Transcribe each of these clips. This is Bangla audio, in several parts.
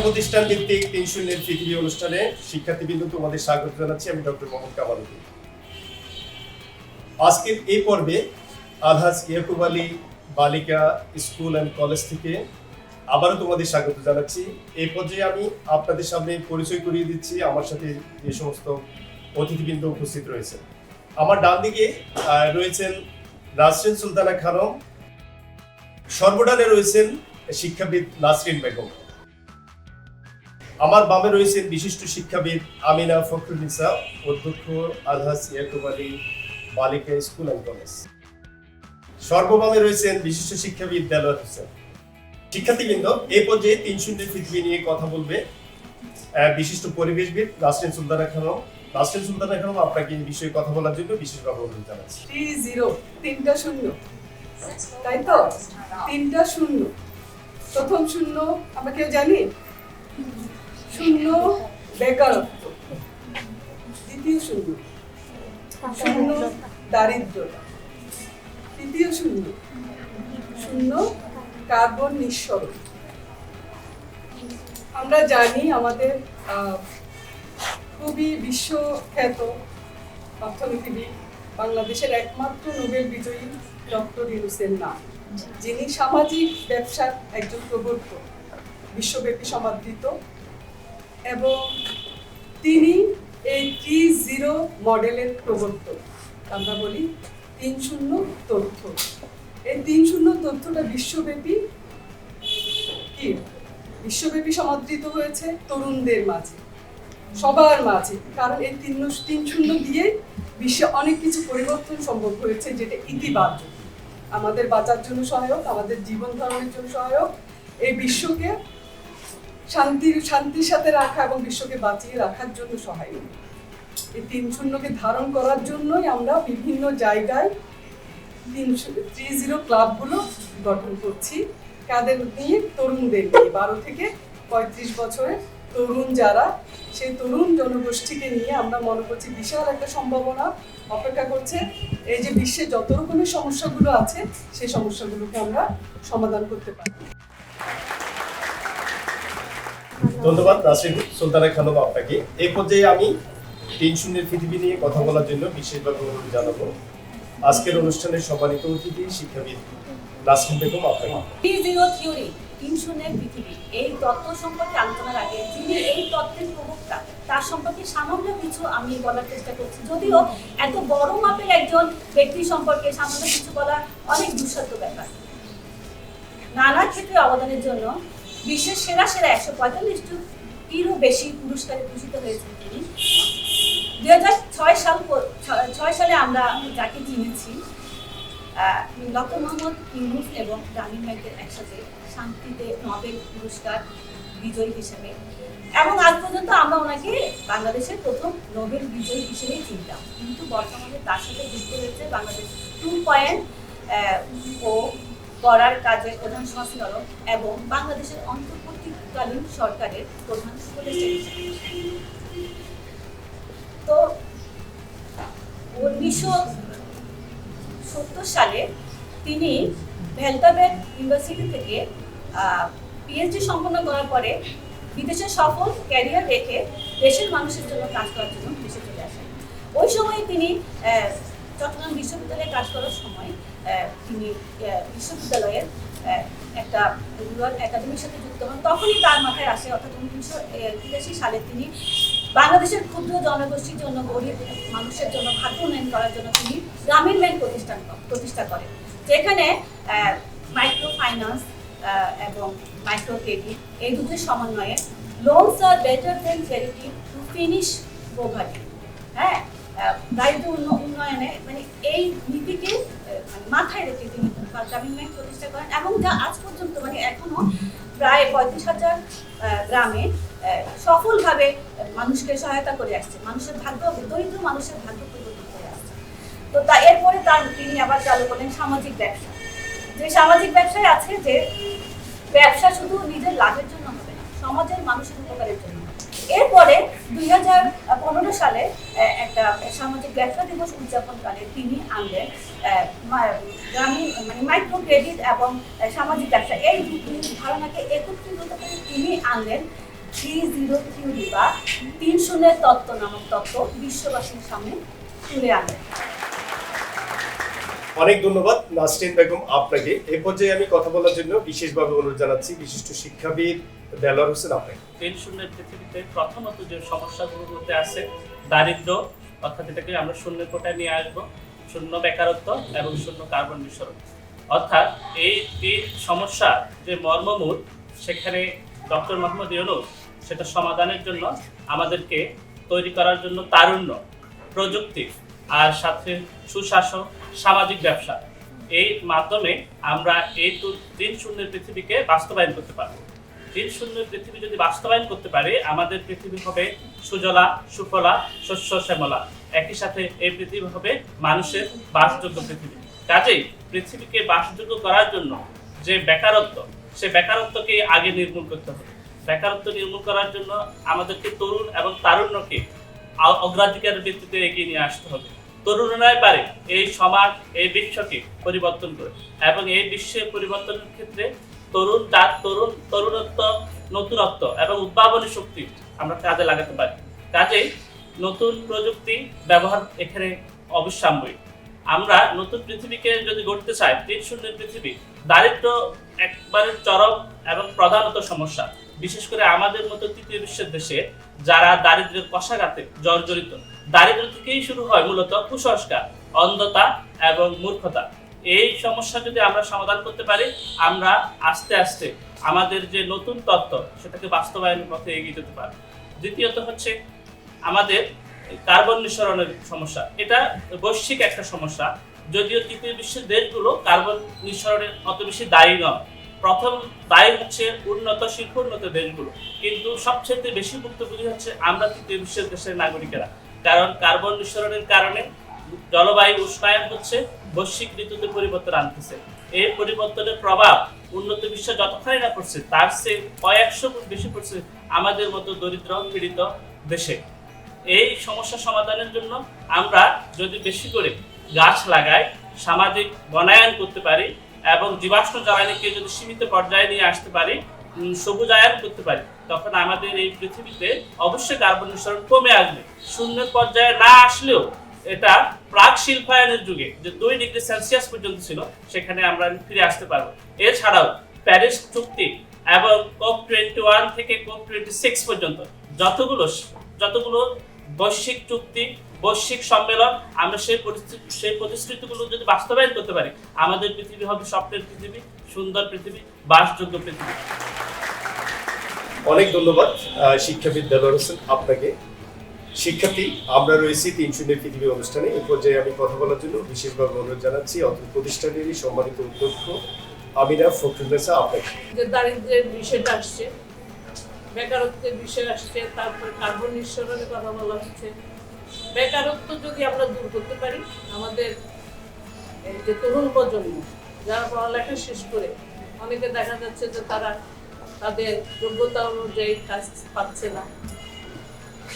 শিক্ষা প্রতিষ্ঠান ভিত্তিক তিন শূন্যের পৃথিবী অনুষ্ঠানে শিক্ষার্থীবৃন্দ তোমাদের স্বাগত জানাচ্ছি, আমি ডক্টর মোহাম্মদ কামাল আজকের এই পর্বে আলহাজ ইয়াকুব আলী বালিকা স্কুল অ্যান্ড কলেজ থেকে আবারও তোমাদের স্বাগত জানাচ্ছি। এই পর্যায়ে আমি আপনাদের সামনে পরিচয় করিয়ে দিচ্ছি, আমার সাথে যে সমস্ত অতিথিবৃন্দ উপস্থিত রয়েছে আমার ডান দিকে রয়েছেন নাসরিন সুলতানা খানম। সর্বডানে রয়েছেন শিক্ষাবিদ নাসরিন বেগম। আমার বামে রয়েছেন বিশিষ্ট শিক্ষাবিদ আমিনা ফখরুন্নিসা অধ্যক্ষ আলহাস ইয়াকুব আলী বালিকা স্কুল অ্যান্ড কলেজ। সর্ববামে রয়েছেন বিশিষ্ট শিক্ষাবিদ দেলোয়ার হোসেন। শিক্ষার্থীবৃন্দ এই পর্যায়ে তিন শূন্যের পৃথিবী নিয়ে কথা বলবে বিশিষ্ট পরিবেশবিদ নাসরিন সুলতানা খানম। নাসরিন সুলতানা খানম, আপনাকে এই বিষয়ে কথা বলার জন্য বিশেষভাবে অনুরোধ জানাচ্ছি। থ্রি জিরো, তিনটা শূন্য। তাই তো? তিনটা শূন্য। প্রথম শূন্য, আমরা কেউ জানি? শূন্য। বেকারত্ব দ্বিতীয় শূন্য। শূন্য তৃতীয় শূন্য। শূন্য কার্বন নিঃসরণ। আমরা জানি আমাদের খুবই বিশ্বখ্যাত অর্থনীতিবিদ, বাংলাদেশের একমাত্র নোবেল বিজয়ী ডক্টর ইউনুসের নাম। যিনি সামাজিক ব্যবসার একজন প্রবর্তক, বিশ্বব্যাপী সমাদৃত। এবং তিনি এই থ্রি জিরো মডেলের প্রবর্তক। আমরা বলি তিন শূন্য তথ্য। এই তিন শূন্য তথ্যটা বিশ্বব্যাপী কি? বিশ্বব্যাপী সমাদৃত হয়েছে তরুণদের মাঝে, সবার মাঝে। কারণ এই তিন তিন শূন্য দিয়ে বিশ্বে অনেক কিছু পরিবর্তন সম্ভব হয়েছে যেটা ইতিবাচক। আমাদের বাঁচার জন্য সহায়ক, আমাদের জীবন ধারণের জন্য সহায়ক। এই বিশ্বকে শান্তির শান্তির সাথে রাখা এবং বিশ্বকে বাঁচিয়ে রাখার জন্য সহায়ক। এই তিন শূন্যকে ধারণ করার জন্যই আমরা বিভিন্ন জায়গায় তিন থ্রি জিরো ক্লাবগুলো গঠন করছি। কাদের নিয়ে তরুণদের নিয়ে বারো থেকে পঁয়ত্রিশ বছরের তরুণ যারা, সেই তরুণ জনগোষ্ঠীকে নিয়ে আমরা মনে করছি বিশাল একটা সম্ভাবনা অপেক্ষা করছে। এই যে বিশ্বে যত রকমের সমস্যাগুলো আছে, সেই সমস্যাগুলোকে আমরা সমাধান করতে পারি ধন্যবাদ নাসরিন সুলতানা খানম আপনাকে। এই পর্যায়ে আমি তিন শূন্যের পৃথিবী নিয়ে কথা বলার জন্য বিশেষভাবে অনুরোধ জানাব। আজকের অনুষ্ঠানের সম্মানিত অতিথি, শিক্ষাবিদ বেগম আপনাকে। তিন শূন্যের পৃথিবী। এই তত্ত্ব সম্পর্কে আলোচনার আগে যিনি এই তত্ত্বের প্রবক্তা, তার সম্পর্কে সামান্য কিছু আমি বলার চেষ্টা করছি। যদিও এত বড় মাপের একজন ব্যক্তি সম্পর্কে সামান্য কিছু বলা অনেক দুঃসাধ্য ব্যাপার। নানা ক্ষেত্রে অবদানের জন্য বিশ্বের সেরা সেরা একশো পঁয়তাল্লিশ পঁয়তাল্লিশটিরও বেশি পুরস্কারে ভূষিত হয়েছেন তিনি। দুই হাজার ছয় সাল ছয় সালে আমরা যাকে চিনেছি ডক্টর মোহাম্মদ ইউনুস এবং গ্রামীণ ব্যাংকের একসাথে শান্তিতে নোবেল পুরস্কার বিজয়ী হিসেবে। এবং আজ পর্যন্ত আমরা ওনাকে বাংলাদেশের প্রথম নোবেল বিজয়ী হিসেবেই চিনতাম। কিন্তু বর্তমানে তার সাথে যুক্ত হয়েছে বাংলাদেশ টু পয়েন্ট ও করার কাজের প্রধান সংস্করণ এবং বাংলাদেশের অন্তর্বর্তীকালীন সরকারের প্রধান উপদেষ্টা। তো উনিশশো সত্তর সালে তিনি ভেলতাবেট ইউনিভার্সিটি থেকে পিএইচডি সম্পন্ন করার পরে বিদেশে সফল ক্যারিয়ার রেখে দেশের মানুষের জন্য কাজ করার জন্য দেশে চলে আসেন ওই সময় তিনি চট্টগ্রাম বিশ্ববিদ্যালয়ে কাজ করার সময় তিনি বিশ্ববিদ্যালয়ের একটা রুরাল একাডেমির সাথে যুক্ত হন। তখনই তার মাথায় আসে, অর্থাৎ উনিশশো তিরাশি সালে তিনি বাংলাদেশের ক্ষুদ্র জনগোষ্ঠীর জন্য, গরিব মানুষের জন্য ভাগ্য উন্নয়ন করার জন্য তিনি গ্রামীণ ব্যাংক প্রতিষ্ঠান, প্রতিষ্ঠা করেন। যেখানে মাইক্রো ফাইন্যান্স এবং মাইক্রো ক্রেডিট এই দুটোর সমন্বয়ে loans are better than charity to finish poverty হ্যাঁ দারিদ্র উন্নয়নে মানে এই নীতিকে মাথায় রেখে তিনি গ্রামীণ ব্যাংক প্রতিষ্ঠা করেন এবং যা আজ পর্যন্ত মানে এখনও প্রায় পঁয়ত্রিশ হাজার গ্রামে সফলভাবে মানুষকে সহায়তা করে আসছে। মানুষের ভাগ্য, দরিদ্র মানুষের ভাগ্য পরিবর্তন করে আসছে। তো তা এরপরে তার তিনি আবার চালু করলেন সামাজিক ব্যবসা। যে সামাজিক ব্যবসায় আছে যে ব্যবসা শুধু নিজের লাভের জন্য হবে না, সমাজের মানুষের উপকারের জন্য। এরপরে দুই হাজার পনেরো সালে একটা সামাজিক ব্যবসা দিবস উদযাপনকালে তিনি আনলেন গ্রামীণ মানে মাইক্রো ক্রেডিট এবং সামাজিক ব্যবসা। এই দুটি ধারণাকে একত্রিত করে তিনি আনলেন থ্রি জিরো থিওরি বা তিন শূন্যের তত্ত্ব নামক তত্ত্ব বিশ্ববাসীর সামনে তুলে আনবেন অনেক ধন্যবাদ, নাসরিন বেগম আপনাকে। এ পর্যায়ে আমি কথা বলার জন্য বিশেষভাবে অনুরোধ জানাচ্ছি বিশিষ্ট শিক্ষাবিদ দেলোয়ার হোসেন আপনাকে। তিন শূন্যের পৃথিবীতে প্রথমত যে সমস্যাগুলোর মধ্যে আছে দারিদ্র অর্থাৎ এটাকে আমরা শূন্য কোটায় নিয়ে আসব, শূন্য বেকারত্ব এবং শূন্য কার্বন নিঃসরণ। অর্থাৎ এই তিন সমস্যা যে মর্মমূল, সেখানে ডক্টর মোহাম্মদ ইউনুস সেটা সমাধানের জন্য আমাদেরকে তৈরি করার জন্য তারুণ্য, প্রযুক্তি, আর সাথে সুশাসন সামাজিক ব্যবসা। এই মাধ্যমে আমরা এই তিন শূন্যের পৃথিবীকে বাস্তবায়ন করতে পারব। তিন শূন্য পৃথিবী যদি বাস্তবায়ন করতে পারে, আমাদের পৃথিবী হবে সুজলা, সুফলা, শস্য, শ্যামলা। একই সাথে এই পৃথিবী হবে মানুষের বাসযোগ্য পৃথিবী। কাজেই পৃথিবীকে বাসযোগ্য করার জন্য যে বেকারত্ব, সে বেকারত্বকে আগে নির্মূল করতে হবে। বেকারত্ব নির্মূল করার জন্য আমাদেরকে তরুণ এবং তারুণ্যকে অগ্রাধিকারের ভিত্তিতে এগিয়ে নিয়ে আসতে হবে। তরুণরাই পারে এই সমাজ, এই বিশ্বকে পরিবর্তন করে। এবং এই বিশ্বের পরিবর্তনের ক্ষেত্রে তরুণ, তার তরুণ, তরুণত্ব, নতুনত্ব এবং উদ্ভাবনী শক্তি আমরা কাজে লাগাতে পারি। কাজেই নতুন প্রযুক্তি ব্যবহার এখানে অবিশ্রাম্যই আমরা নতুন পৃথিবীকে যদি গড়তে চাই, তিন শূন্যের পৃথিবী, দারিদ্র একবারে চরম এবং প্রধানত সমস্যা। বিশেষ করে আমাদের মতো তৃতীয় বিশ্বের দেশে যারা দারিদ্র্যের কষাঘাতে জর্জরিত দারিদ্র থেকেই শুরু হয় মূলত কুসংস্কার, অন্ধতা এবং মূর্খতা। এই সমস্যা যদি আমরা সমাধান করতে পারি, আমরা আস্তে আস্তে আমাদের যে নতুন তত্ত্ব, সেটাকে বাস্তবায়নের পথে এগিয়ে যেতে পারি দ্বিতীয়ত হচ্ছে আমাদের কার্বন নিঃসরণের সমস্যা। এটা বৈশ্বিক একটা সমস্যা। যদিও তৃতীয় বিশ্বের দেশগুলো কার্বন নিঃসরণের অত বেশি দায়ী নয়। প্রথম দায়ী হচ্ছে উন্নত শিল্পোন্নত দেশগুলো। কিন্তু সবচেয়ে বেশি ভুক্তভোগী হচ্ছে আমরা তৃতীয় বিশ্বের দেশের নাগরিকেরা। কারণ কার্বন নিঃসরণের কারণে জলবায়ু উষ্ণায়ন হচ্ছে, বৈশ্বিক ঋতুতে পরিবর্তন আনতেছে। এই পরিবর্তনের প্রভাব উন্নত বিশ্বে যতখানি না পড়ছে, তার চেয়ে কয়েকশো গুণ বেশি পড়ছে আমাদের মতো দরিদ্র, পীড়িত দেশে। এই সমস্যা সমাধানের জন্য আমরা যদি বেশি করে গাছ লাগাই, সামাজিক বনায়ন করতে পারি এবং জীবাশ্ম জ্বালানিকে যদি সীমিত পর্যায়ে নিয়ে আসতে পারি সবুজায়ন করতে পারি, তখন আমাদের এই পৃথিবীতে অবশ্যই কার্বন নিঃসরণ কমে আসবে। শূন্যের পর্যায়ে না আসলেও এটা প্রাক শিল্পায়নের যুগে, যে দুই ডিগ্রি সেলসিয়াস পর্যন্ত ছিল, সেখানে আমরা ফিরে আসতে পারব। এছাড়াও প্যারিস চুক্তি এবং কোপ টোয়েন্টি ওয়ান থেকে কোপ টোয়েন্টি সিক্স পর্যন্ত যতগুলো যতগুলো বৈশ্বিক চুক্তি, বৈশ্বিক সম্মেলন, আমরা সেই সেই প্রতিশ্রুতিগুলো যদি বাস্তবায়ন করতে পারি, আমাদের পৃথিবী হবে স্বপ্নের পৃথিবী। সুন্দর পৃথিবী বাসযোগ্য পৃথিবী। অনেক ধন্যবাদ শিক্ষাবিদ দেলোয়ার হোসেন আপনাকে। শিক্ষার্থী আমরা রয়েছি তিন শূন্যের পৃথিবী অনুষ্ঠানে। এই পর্যায়ে আমি কথা বলার জন্য বিশেষভাবে অনুরোধ জানাচ্ছি অত প্রতিষ্ঠানেরই সম্মানিত অধ্যক্ষ আমিনা ফখরুলেসা আপনাকে। যে দারিদ্র্যের বিষয়টা আসছে বেকারত্বের বিষয় আসছে তারপরে কার্বন নিঃসরণের কথা বলা হচ্ছে। বেকারত্ব যদি আমরা দূর করতে পারি আমাদের যে তরুণ প্রজন্ম যারা পড়ালেখা শেষ করে, অনেকে দেখা যাচ্ছে যে তারা তাদের যোগ্যতা অনুযায়ী কাজ পাচ্ছে না।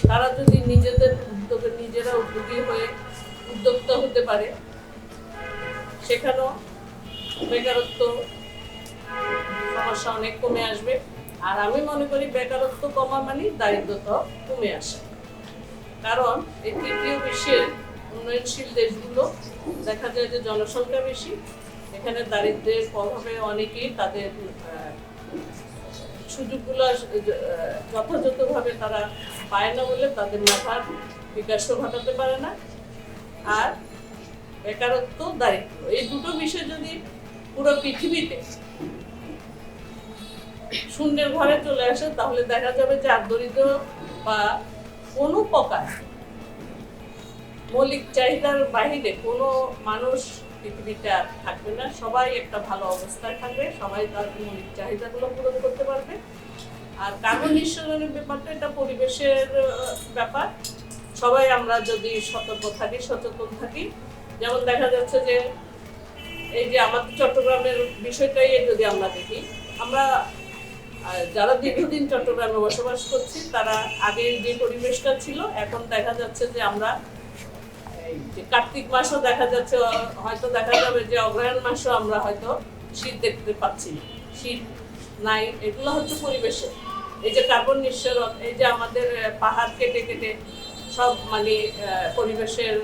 তারা যদি নিজেদের উদ্যোগে, নিজেরা উদ্যোগী হয়ে উদ্যোক্তা হতে পারে, সেখানেও বেকারত্ব সমস্যা অনেক কমে আসবে। আর আমি মনে করি বেকারত্ব কমা মানে দারিদ্রতা কমে আসে। কারণ এই তৃতীয় বিশ্বের উন্নয়নশীল দেশগুলো দেখা যায় যে জনসংখ্যা বেশি এখানে দারিদ্রের প্রভাবে অনেকেই তাদের সুযোগগুলো যথাযথভাবে তারা পায় না বলে তাদের মাথার বিকাশও ঘটাতে পারে না। আর বেকারত্ব দারিদ্র এই দুটো বিষয় যদি পুরো পৃথিবীতে শূন্যের ঘরে চলে আসে, তাহলে দেখা যাবে যে আর দরিদ্র বা কোনো প্রকার মৌলিক চাহিদার বাহিরে কোনো মানুষ পৃথিবীতে আর থাকবে না। সবাই একটা ভালো অবস্থায় থাকবে। সবাই তার মৌলিক চাহিদাগুলো পূরণ করতে পারবে। আর কার্বন নিঃসরণের ব্যাপারটা এটা পরিবেশের ব্যাপার। সবাই আমরা যদি সতর্ক থাকি, সচেতন থাকি। যেমন দেখা যাচ্ছে যে, এই যে আমাদের চট্টগ্রামের বিষয়টাই যদি আমরা দেখি, আমরা যারা দীর্ঘদিন চট্টগ্রামে বসবাস করছি, তারা আগে যে পরিবেশটা ছিল, এখন দেখা যাচ্ছে যে আমরা কার্তিক মাসও দেখা যাচ্ছে, হয়তো দেখা যাবে যে অগ্রহায়ণ মাসও আমরা হয়তো শীত দেখতে পাচ্ছি শীত নাই, এগুলো হচ্ছে পরিবেশে। এই যে কার্বন নিঃসরণ, এই যে আমাদের পাহাড় কেটে কেটে সব মানে পরিবেশের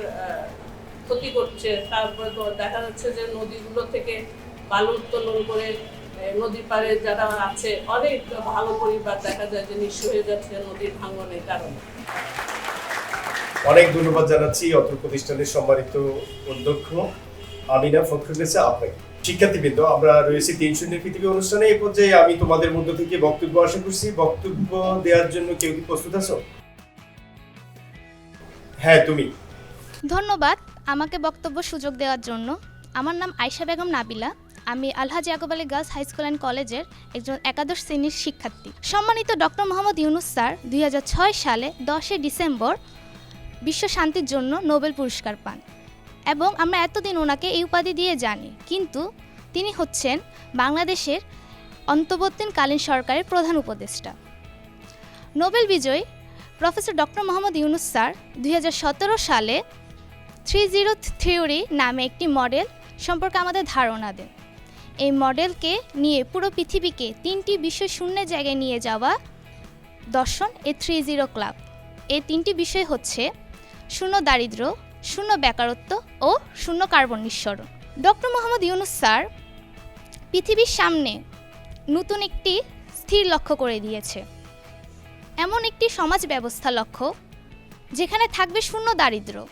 ক্ষতি করছে। তারপরে তো দেখা যাচ্ছে যে নদীগুলো থেকে বালু উত্তোলন করে নদীর পাড়ে যারা আছে, অনেক ভালো পরিবার দেখা যায় যে নিঃস্ব হয়ে যাচ্ছে নদীর ভাঙনের কারণে। অনেক ধন্যবাদ জানাচ্ছি অত্র প্রতিষ্ঠানের সম্মানিত অধ্যক্ষ, আমিনা ফখরুলেসা আপনাকে শিক্ষার্থীবৃন্দ, আমরা রয়েছি তিন শূন্যের পৃথিবী অনুষ্ঠানে। এই পর্যায়ে আমি তোমাদের মধ্য থেকে বক্তব্য আশা করছি। বক্তব্য দেওয়ার জন্য কেউ কি প্রস্তুত আছো? হ্যাঁ তুমি। ধন্যবাদ আমাকে বক্তব্য সুযোগ দেওয়ার জন্য। আমার নাম আয়শা বেগম নাবিলা। আমি Alhaj Yakub Ali girls high school and কলেজের একজন একাদশ শ্রেণির শিক্ষার্থী। সম্মানিত ডক্টর মোহাম্মদ ইউনুস স্যার, দুই হাজার ছয় সালে দশই ডিসেম্বর বিশ্ব শান্তির জন্য নোবেল পুরস্কার পান। এবং আমরা এতদিন ওনাকে এই উপাধি দিয়ে জানি, কিন্তু তিনি হচ্ছেন বাংলাদেশের অন্তর্বর্তীকালীন সরকারের প্রধান উপদেষ্টা। নোবেল বিজয়ী professor doctor Mohammad Yunus sir দুই হাজার সতেরো সালে থ্রি জিরো থিওরি নামে একটি মডেল সম্পর্কে আমাদের ধারণা দেন। এই মডেলকে নিয়ে পুরো পৃথিবীকে তিনটি বিষয় শূন্য জায়গায় নিয়ে যাওয়া দর্শন, এ থ্রি জিরো ক্লাব। এই তিনটি বিষয় হচ্ছে শূন্য দারিদ্র শূন্য বেকারত্ব ও শূন্য কার্বন নিঃসরণ। ডক্টর মোহাম্মদ ইউনুস স্যার পৃথিবীর সামনে নতুন একটি স্থির লক্ষ্য করে দিয়েছে। এমন একটি সমাজ ব্যবস্থা লক্ষ্য যেখানে থাকবে শূন্য দারিদ্র্য।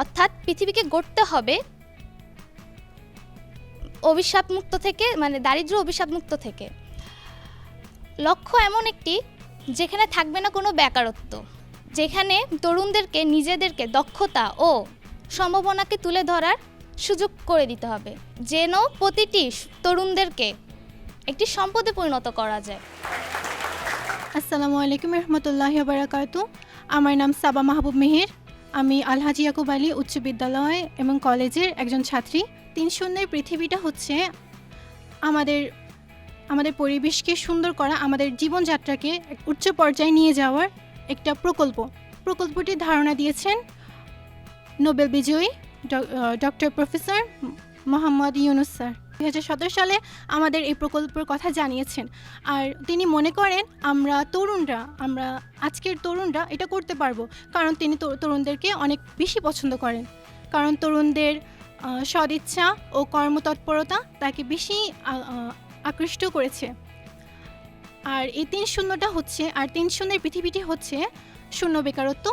অর্থাৎ পৃথিবীকে গড়তে হবে অভিশাপমুক্ত থেকে মানে দারিদ্র্য অভিশাপমুক্ত থেকে। লক্ষ্য এমন একটি যেখানে থাকবে না কোনো বেকারত্ব। যেখানে তরুণদেরকে নিজেদেরকে দক্ষতা ও সম্ভাবনাকে তুলে ধরার সুযোগ করে দিতে হবে, যেন প্রতিটি তরুণদেরকে একটি সম্পদে পরিণত করা যায়। আসসালামু আলাইকুম রহমতুল্লাহ বারাকাতু আমার নাম সাবা মাহবুব মেহের। আমি আলহাজি ইয়াকুব আলী উচ্চ বিদ্যালয় এবং কলেজের একজন ছাত্রী। তিন শূন্যের পৃথিবীটা হচ্ছে আমাদের আমাদের পরিবেশকে সুন্দর করা, আমাদের জীবনযাত্রাকে উচ্চ পর্যায়ে নিয়ে যাওয়ার একটা প্রকল্প। প্রকল্পটির ধারণা দিয়েছেন নোবেল বিজয়ী doctor professor Mohammad Yunus sir. দু হাজার সতেরো সালে আমাদের এই প্রকল্পের কথা জানিয়েছেন। আর তিনি মনে করেন, আমরা তরুণরা, আমরা আজকের তরুণরা এটা করতে পারব। কারণ তিনি তরু- তরুণদেরকে অনেক বেশি পছন্দ করেন। কারণ তরুণদের সদিচ্ছা ও কর্মতৎপরতা তাকে বেশি আকৃষ্ট করেছে। আর এই তিন শূন্যটা হচ্ছে, আর তিন শূন্যের পৃথিবীটি হচ্ছে শূন্য বেকারত্ব,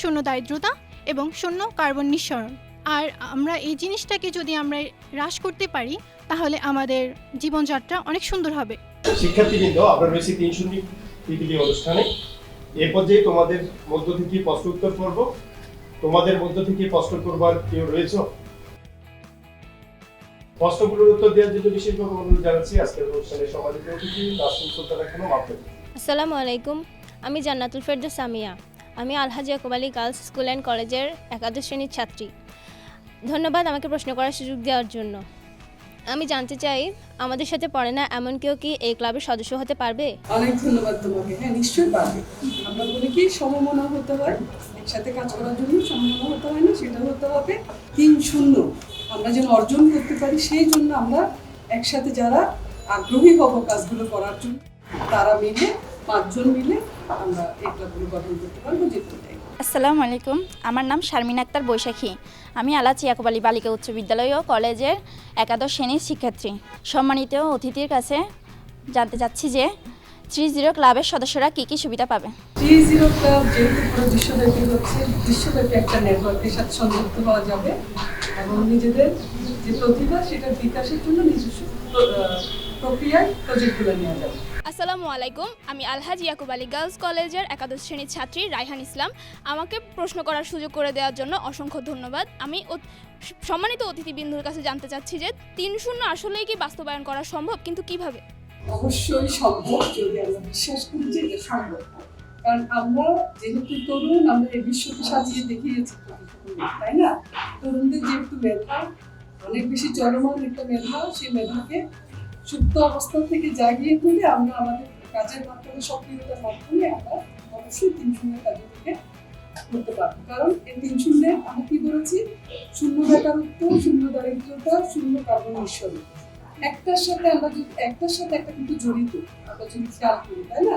শূন্য দারিদ্রতা এবং শূন্য কার্বন নিঃসরণ। আর আমরা এই জিনিসটাকে যদি আমরা হ্রাস করতে পারি, তাহলে আমাদের জীবনযাত্রা অনেক সুন্দর হবে। শিক্ষার্থীবৃন্দ আমরা রয়েছি তিন শূন্য পৃথিবী অনুষ্ঠানে। এ পর্যায়ে তোমাদের মধ্য থেকে প্রশ্ন উত্তর করব। তোমাদের মধ্য থেকে প্রশ্ন করবার কেউ রয়েছে? প্রশ্নগুলোর উত্তর দেওয়ার জন্য বিশেষভাবে অনুরোধ জানাচ্ছি। আজকের অনুষ্ঠানের সম্মানিত অতিথি নাসরিন সুলতানা খানম আপনাকে আসসালামু আলাইকুম। আমি জান্নাতুল ফেরদৌস সামিয়া। আমি Alhaji Yakub Ali girls school and কলেজের একাদশ শ্রেণির ছাত্রী। ধন্যবাদ আমাকে প্রশ্ন করার সুযোগ দেওয়ার জন্য। আমি জানতে চাই আমাদের সাথে পড়ে না এমন কেউ কি এই ক্লাবের সদস্য হতে পারবে? অনেক ধন্যবাদ তোমাকে। হ্যাঁ নিশ্চয়ই পারবে। আমরা বলি কি সমমনা হতে হয়। একসাথে কাজ করার জন্য সমমনা হতে হয় না সেটা হতে হবে। তিন শূন্য। আমরা যেন অর্জন করতে পারি সেই জন্য আমরা একসাথে যারা আগ্রহী হব কাজগুলো করার জন্য তারা মিলে পাঁচজন মিলে আমরা এই ক্লাবগুলো গঠন করতে পারব যে আসসালামু আলাইকুম। আমার নাম শারমিন আক্তার বৈশাখী। আমি আলাচি ইয়াকুব আলী বালিকা উচ্চ বিদ্যালয় ও কলেজের একাদশ শ্রেণির শিক্ষার্থী। সম্মানিত অতিথির কাছে জানতে চাচ্ছি যে থ্রি জিরো ক্লাবের সদস্যরা কী কী সুবিধা পাবে? থ্রি জিরো ক্লাব যেহেতু পুরো বিশ্বব্যাপী হচ্ছে বিশ্বব্যাপী একটা নেটওয়ার্কের সাথে সংযুক্ত হওয়া যাবে। এবং নিজেদের যে প্রতিভা সেটার বিকাশের জন্য নিজস্ব প্রক্রিয়ায় প্রজেক্টগুলো নেওয়া যাবে। আসসালামু আলাইকুম আমি আলহাজ ইয়াকুব আলী গার্লস কলেজের একাদশ শ্রেণির ছাত্রী রায়হান ইসলাম। আমাকে প্রশ্ন করার সুযোগ করে দেওয়ার জন্য অসংখ্য ধন্যবাদ। আমি সম্মানিত অতিথিবৃন্দুর কাছে জানতে চাচ্ছি যে তিন শূন্য আসলেই কি বাস্তবায়ন করা সম্ভব কিন্তু কীভাবে? অবশ্যই সম্ভব যদি আমরা বিশ্বাস করি যে এটা সম্ভব। কারণ আমরা যেহেতু তরুণ আমরা এই বিশ্বকে সাজিয়ে দেখিয়েছি। তাই না? তরুণদের যেহেতু মেধা, অনেক বেশি চলমান একটা মেধা, সেই মেধাকে সুপ্ত অবস্থা থেকে জাগিয়ে তুলে আমরা আমাদের কাজের মাধ্যমে সক্রিয়তার মাধ্যমে আমরা অবশ্যই তিন শূন্য কাজের থেকে করতে পারব। কারণ এই তিন শূন্যে আমরা কি বলেছি শূন্য বেকারত্ব, শূন্য দারিদ্রতা, শূন্য কার্বন নিঃসরণ। একটার সাথে আমরা যদি একটার সাথে একটা কিন্তু জড়িত, আমরা যদি খেয়াল করি, তাই না?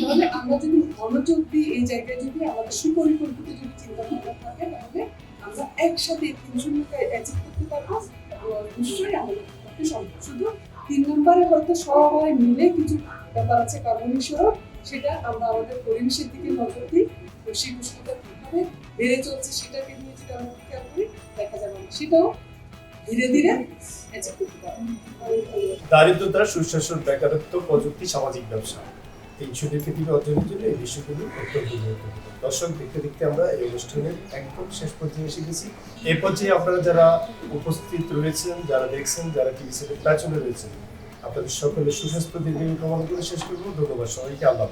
তাহলে আমরা যদি মনোযোগ দিই এই জায়গায় যদি আমাদের সুপরিকল্পিত যদি চিন্তা ভাবনা থাকে, তাহলে আমরা একসাথে এই তিন শূন্যকে অ্যাচিভ করতে পারব। অবশ্যই আমাদের পক্ষে সম্ভব। শুধু তিন নম্বরে হয়তো সবাই মিলে কিছু ব্যাপার আছে কার্বন মিশরও সেটা আমরা আমাদের পরিবেশের দিকে নজর দিই। বৈশ্বিক উষ্ণতা কীভাবে বেড়ে চলছে সেটাকে নিয়ে যদি আমরা খেয়াল করি, দেখা যাবে সেটাও ধীরে ধীরে দারিদ্রতা, সুশাসন, বেকারত্ব প্রযুক্তি, সামাজিক ব্যবসা। শূন্য পৃথিবী অর্জনের জন্য এই বিষয়গুলি অত্যন্ত গুরুত্বপূর্ণ। দর্শক, দেখতে দেখতে আমরা এই অনুষ্ঠানের একদম শেষ পর্যায়ে এসে গেছি। এই পর্যায়ে আপনারা যারা উপস্থিত রয়েছেন, যারা দেখছেন, যারা টিভি সেটের পেছনে রয়েছেন, আপনাদের সকলের সুস্বাস্থ্য দীর্ঘ কামনা করে শেষ করব। ধন্যবাদ সবাইকে। আল্লাহ।